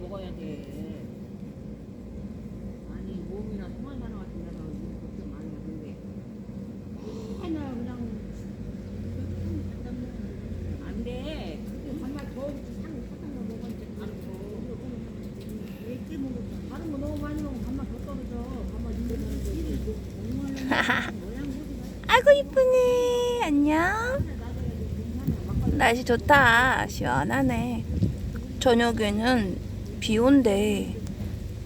먹어야 돼. 아니 몸이나 소화사나 같은 데서 걱정 많이 하던데. 맨날 그냥 안 돼. 정말 더상 사탕 거 먹었는데 다른 거. 왜 먹었어? 다른 거 너무 많이 먹으면 밥맛 더 떨어져. 밥맛 있는 거 아이고 이쁘네. 안녕. 날씨 좋다. 시원하네. 저녁에는 비 온대.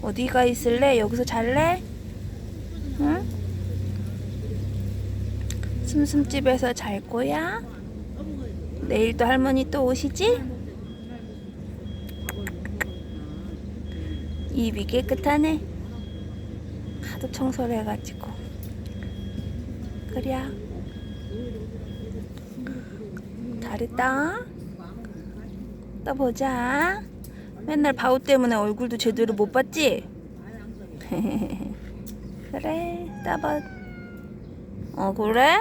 어디가 있을래? 여기서 잘래? 응? 숨숨집에서 잘 거야? 내일 또 할머니 또 오시지? 입이 깨끗하네. 하도 청소를 해가지고. 그래. 잘했다. 또 보자. 맨날 바우 때문에 얼굴도 제대로 못 봤지? 그래, 따봐. 어, 그래?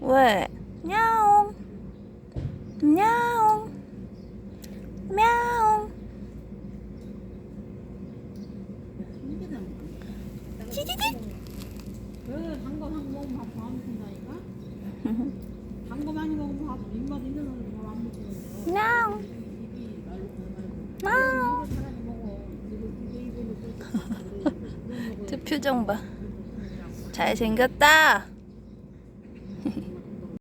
왜? 냐옹. 냐옹. мя옹. 찌찌찌. 그 단거 한 먹으면 밥안 먹는다니까? 단거 많이 먹으면 밥 입맛 있는 사람이 밥안 먹거 표정 봐. 잘생겼다.